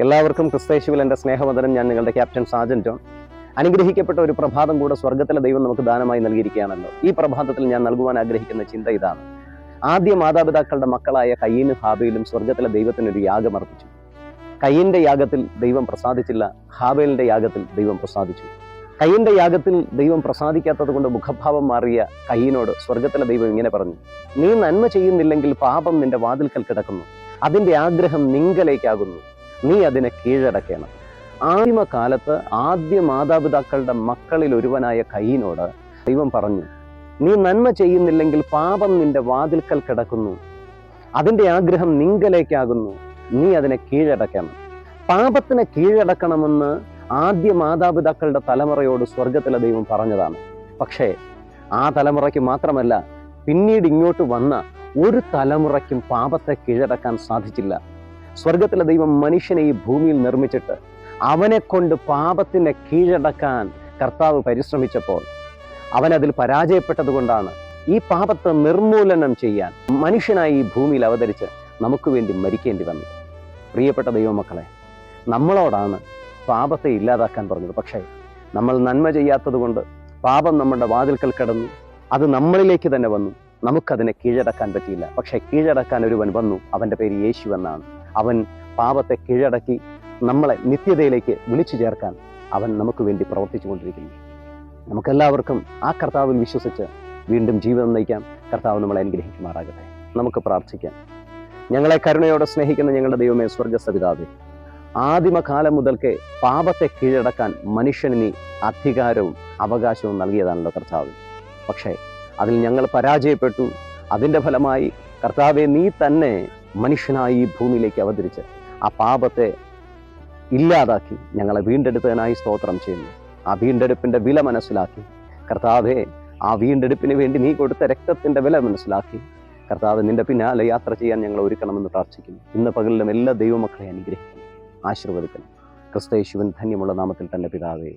എല്ലാവർക്കും ക്രിസ്തേശുവിൽ എന്റെ സ്നേഹവന്ദനം. ഞാൻ നിങ്ങളുടെ ക്യാപ്റ്റൻ സാജൻ ജോൺ. അനുഗ്രഹിക്കപ്പെട്ട ഒരു പ്രഭാതം കൂടെ സ്വർഗത്തിലെ ദൈവം നമുക്ക് ദാനമായി നൽകിയിരിക്കുകയാണല്ലോ. ഈ പ്രഭാതത്തിൽ ഞാൻ നൽകുവാൻ ആഗ്രഹിക്കുന്ന ചിന്ത ഇതാണ്. ആദ്യ മാതാപിതാക്കളുടെ മക്കളായ കയ്യനും ഹാബയിലും സ്വർഗത്തിലെ ദൈവത്തിനൊരു യാഗം അർപ്പിച്ചു. കയ്യന്റെ യാഗത്തിൽ ദൈവം പ്രസാദിച്ചില്ല ഹാബേലിന്റെ യാഗത്തിൽ ദൈവം പ്രസാദിച്ചു. കയ്യന്റെ യാഗത്തിൽ ദൈവം പ്രസാദിക്കാത്തത് കൊണ്ട് മുഖഭാവം മാറിയ കയ്യനോട് സ്വർഗത്തിലെ ദൈവം ഇങ്ങനെ പറഞ്ഞു നീ നന്മ ചെയ്യുന്നില്ലെങ്കിൽ പാപം നിന്റെ വാതിൽക്കൽ കിടക്കുന്നു. അതിന്റെ ആഗ്രഹം നിങ്കലേക്കാകുന്നു. നീ അതിനെ കീഴടക്കണം. ആദിമകാലത്ത് ആദ്യ മാതാപിതാക്കളുടെ മക്കളിൽ ഒരുവനായ കയ്യനോട് ദൈവം പറഞ്ഞു നീ നന്മ ചെയ്യുന്നില്ലെങ്കിൽ പാപം നിന്റെ വാതിൽക്കൽ കിടക്കുന്നു. അതിന്റെ ആഗ്രഹം നിങ്കലേക്കാകുന്നു. നീ അതിനെ കീഴടക്കണം. പാപത്തിനെ കീഴടക്കണമെന്ന് ആദ്യ മാതാപിതാക്കളുടെ തലമുറയോട് സ്വർഗത്തിലെ ദൈവം പറഞ്ഞതാണ്. പക്ഷേ ആ തലമുറയ്ക്ക് മാത്രമല്ല പിന്നീട് ഇങ്ങോട്ട് വന്ന ഒരു തലമുറയ്ക്കും പാപത്തെ കീഴടക്കാൻ സാധിച്ചില്ല. സ്വർഗത്തിലെ ദൈവം മനുഷ്യനെ ഈ ഭൂമിയിൽ നിർമ്മിച്ചിട്ട് അവനെ കൊണ്ട് പാപത്തിനെ കീഴടക്കാൻ കർത്താവ് പരിശ്രമിച്ചപ്പോൾ അവനതിൽ അതിൽ പരാജയപ്പെട്ടത് കൊണ്ടാണ് ഈ പാപത്തെ നിർമൂലനം ചെയ്യാൻ മനുഷ്യനായി ഈ ഭൂമിയിൽ അവതരിച്ച് നമുക്ക് വേണ്ടി മരിക്കേണ്ടി വന്നത്. പ്രിയപ്പെട്ട ദൈവമക്കളെ നമ്മളോടാണ് പാപത്തെ ഇല്ലാതാക്കാൻ പറഞ്ഞത്. പക്ഷേ നമ്മൾ നന്മ ചെയ്യാത്തത് കൊണ്ട് പാപം നമ്മുടെ വാതിൽക്കൽ കടന്നു. അത് നമ്മളിലേക്ക് തന്നെ വന്നു. നമുക്കതിനെ കീഴടക്കാൻ പറ്റിയില്ല. പക്ഷേ കീഴടക്കാൻ ഒരുവൻ വന്നു. അവന്റെ പേര് യേശു എന്നാണ്. അവൻ പാപത്തെ കീഴടക്കി നമ്മളെ നിത്യതയിലേക്ക് വിളിച്ചു ചേർക്കാൻ അവൻ നമുക്ക് വേണ്ടി പ്രവർത്തിച്ചു കൊണ്ടിരിക്കുന്നു നമുക്കെല്ലാവർക്കും ആ കർത്താവിൽ വിശ്വസിച്ച് വീണ്ടും ജീവിതം നയിക്കാം കർത്താവ് നമ്മളെ അനുഗ്രഹിക്കുമാറാകട്ടെ. നമുക്ക് പ്രാർത്ഥിക്കാം. ഞങ്ങളെ കരുണയോടെ സ്നേഹിക്കുന്ന ഞങ്ങളുടെ ദൈവമേ സ്വർഗസവിതാവേ ആദിമകാലം മുതൽക്കേ പാപത്തെ കീഴടക്കാൻ മനുഷ്യന് അധികാരവും അവകാശവും നൽകിയതാണല്ലോ കർത്താവ്. പക്ഷേ അതിൽ ഞങ്ങൾ പരാജയപ്പെട്ടു. അതിന്റെ ഫലമായി കർത്താവെ നീ തന്നെ മനുഷ്യനായി ഈ ഭൂമിയിലേക്ക് അവതരിച്ച് ആ പാപത്തെ ഇല്ലാതാക്കി ഞങ്ങളെ വീണ്ടെടുത്തതിനായി സ്തോത്രം ചെയ്യുന്നു. ആ വീണ്ടെടുപ്പിന്റെ വില മനസ്സിലാക്കി. കർത്താവെ ആ വീണ്ടെടുപ്പിന് വേണ്ടി നീ കൊടുത്ത രക്തത്തിന്റെ വില മനസ്സിലാക്കി. കർത്താവ് നിന്റെ പിന്നാലെ യാത്ര ചെയ്യാൻ ഞങ്ങൾ ഒരുക്കണമെന്ന് പ്രാർത്ഥിക്കുന്നു. ഇന്ന് പകലിലും എല്ലാ ദൈവമക്കളെ അനുഗ്രഹിക്കുന്നു. ആശീർവദിക്കുന്നു. ക്രിസ്തയേശുവൻ ധന്യമുള്ള നാമത്തിൽ തന്നെ പിതാവേ